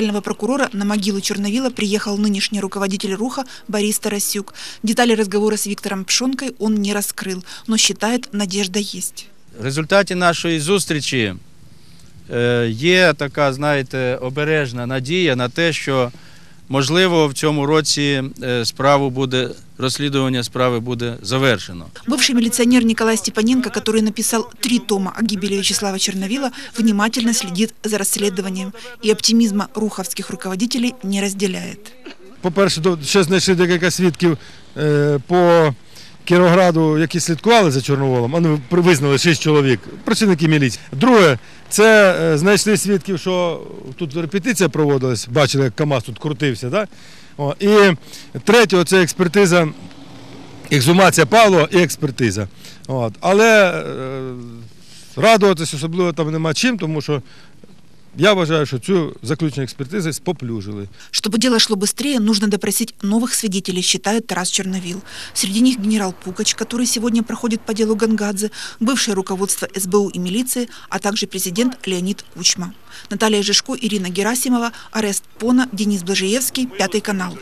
генерального прокурора на могилу Черновила приехал нынешний руководитель РУХа Борис Тарасюк. Детали разговора с Виктором Пшонкой он не раскрыл, но считает, надежда есть. В результаті нашої зустрічі е, є така, знаєте, обережна надія на те, що можливо в цьому році е, справу буде розслідування справи буде завершено. Бывший милиционер Николай Степаненко, который написал три тома о гибели Вячеслава Черновила, внимательно следит за расследованием и оптимизма руховских руководителей не разделяет. По-перше, до- ще знайшли декілька свідків е, по Кіровграду, які слідкували за Чорноволом. Вони визнали шість чоловік, працівники міліції. Друге, це е, знайшли свідків, що тут репетиція проводилась, бачили, як КАМАЗ тут крутився. Да? О, і третє, це експертиза, ексгумація Павлова і експертиза. От. Але е, радуватись особливо там нема чим, тому що я вважаю, що цю заключну експертизу споплюжили. Чтобы дело шло быстрее, нужно допросить новых свидетелей, считает Тарас Черновил. Среди них генерал Пукач, который сегодня проходит по делу Гангадзе, бывшее руководство СБУ и милиции, а также президент Леонид Кучма. Наталья Жишко, Ирина Герасимова, Арест Пона, Денис Блажиевский, Пятый канал.